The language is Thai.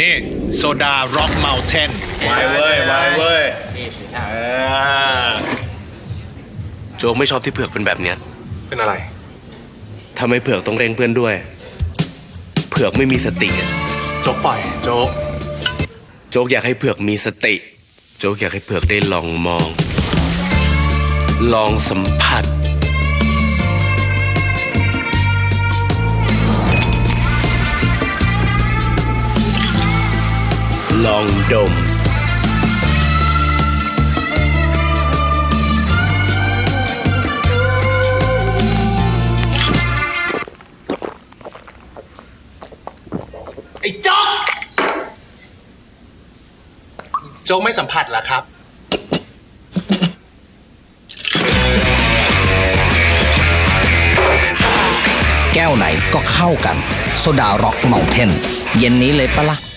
นี่โซดาร็อกเมลเทนวายเว้ยวายเว้ยนี่สิครับเออโจ๊กไม่ชอบที่เผือกเป็นแบบเนี้ยเป็นอะไรทำให้เผือกต้องเร่งเพื่อนด้วย เผือกไม่มีสติอะโจ๊กปล่อยโจ๊กโจ๊กอยากให้เผือกมีสติ โจ๊กอยากให้เผือกได้ลองมอง ลองสัมผัส ลองดม ไอ้โจ๊กโจ๊กไม่สัมผัสเหรอครับ แก้วไหนก็เข้ากัน โซดาร็อกเมาเทน เย็นนี้เลยปะละ่ะ